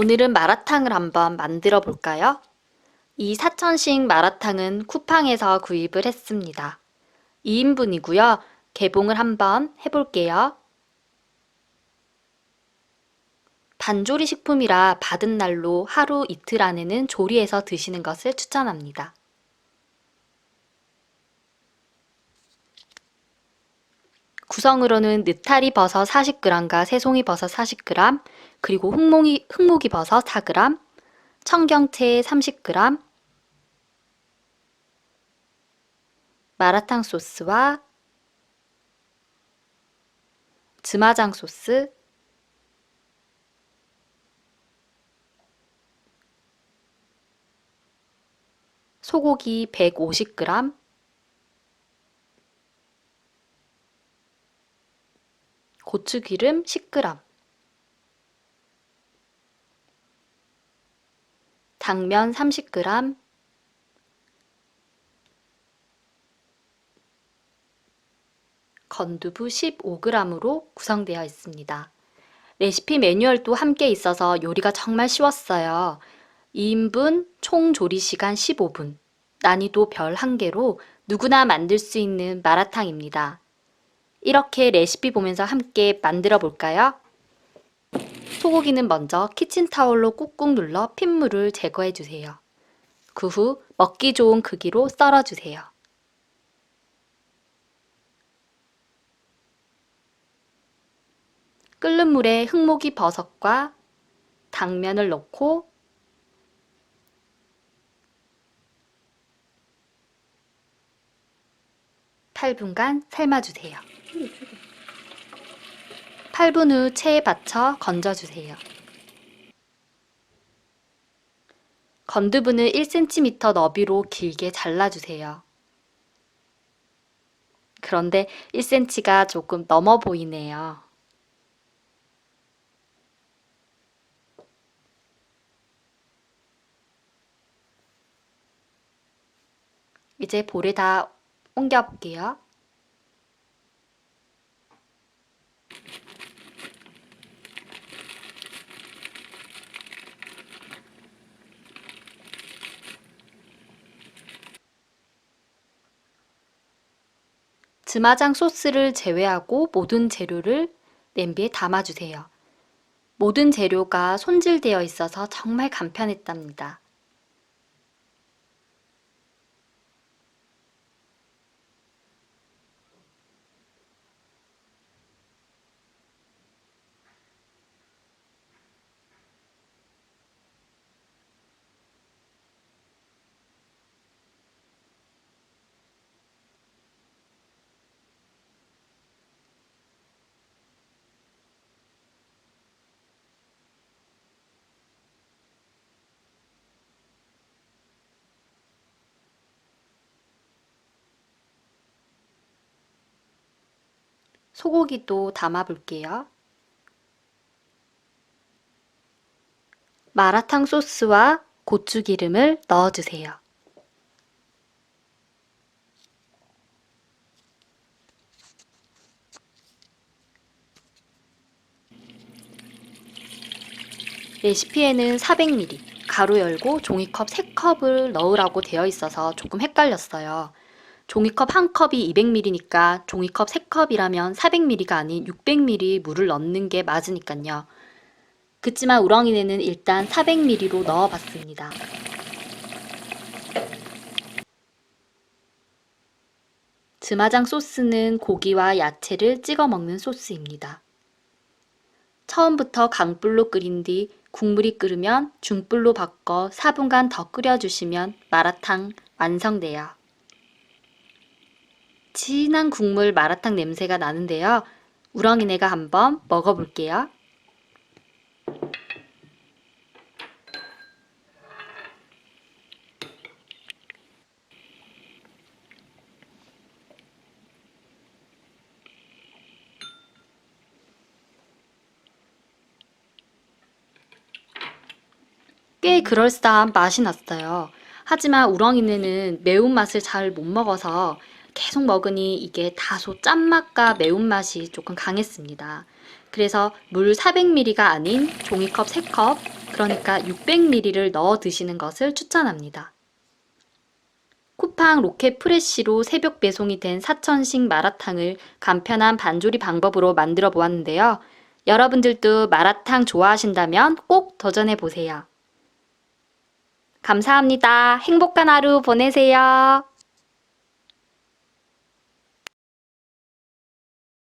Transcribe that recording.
오늘은 마라탕을 한번 만들어 볼까요? 이 사천식 마라탕은 쿠팡에서 구입을 했습니다. 2인분이고요. 개봉을 한번 해볼게요. 반조리 식품이라 받은 날로 하루 이틀 안에는 조리해서 드시는 것을 추천합니다. 구성으로는 느타리 버섯 40g과 새송이 버섯 40g, 그리고 흑목이, 흑목이 버섯 4g, 청경채 30g, 마라탕 소스와 즈마장 소스, 소고기 150g, 고추기름 10g, 당면 30g, 건두부 15g으로 구성되어 있습니다. 레시피 매뉴얼도 함께 있어서 요리가 정말 쉬웠어요. 2인분 총 조리 시간 15분, 난이도 별 1개로 누구나 만들 수 있는 마라탕입니다. 이렇게 레시피 보면서 함께 만들어 볼까요? 소고기는 먼저 키친타올로 꾹꾹 눌러 핏물을 제거해 주세요. 그 후 먹기 좋은 크기로 썰어 주세요. 끓는 물에 흑모기 버섯과 당면을 넣고 8분간 삶아주세요. 8분 후 체에 받쳐 건져주세요. 건두부는 1cm 너비로 길게 잘라주세요. 그런데 1cm가 조금 넘어 보이네요. 이제 볼에 다 옮겨 볼게요. 즈마장 소스를 제외하고 모든 재료를 냄비에 담아주세요. 모든 재료가 손질되어 있어서 정말 간편했답니다. 소고기도 담아 볼게요. 마라탕 소스와 고추기름을 넣어주세요. 레시피에는 400ml, 가루 열고 종이컵 3컵을 넣으라고 되어 있어서 조금 헷갈렸어요. 종이컵 한 컵이 200ml니까 종이컵 3컵이라면 400ml가 아닌 600ml 물을 넣는 게 맞으니까요. 그치만 우렁이네는 일단 400ml로 넣어봤습니다. 즈마장 소스는 고기와 야채를 찍어 먹는 소스입니다. 처음부터 강불로 끓인 뒤 국물이 끓으면 중불로 바꿔 4분간 더 끓여주시면 마라탕 완성돼요. 진한 국물 마라탕 냄새가 나는데요. 우렁이네가 한번 먹어볼게요. 꽤 그럴싸한 맛이 났어요. 하지만 우렁이네는 매운맛을 잘 못 먹어서 계속 먹으니 이게 다소 짠맛과 매운맛이 조금 강했습니다. 그래서 물 400ml가 아닌 종이컵 3컵 그러니까 600ml를 넣어 드시는 것을 추천합니다. 쿠팡 로켓 프레쉬로 새벽 배송이 된 사천식 마라탕을 간편한 반조리 방법으로 만들어 보았는데요. 여러분들도 마라탕 좋아하신다면 꼭 도전해 보세요. 감사합니다. 행복한 하루 보내세요.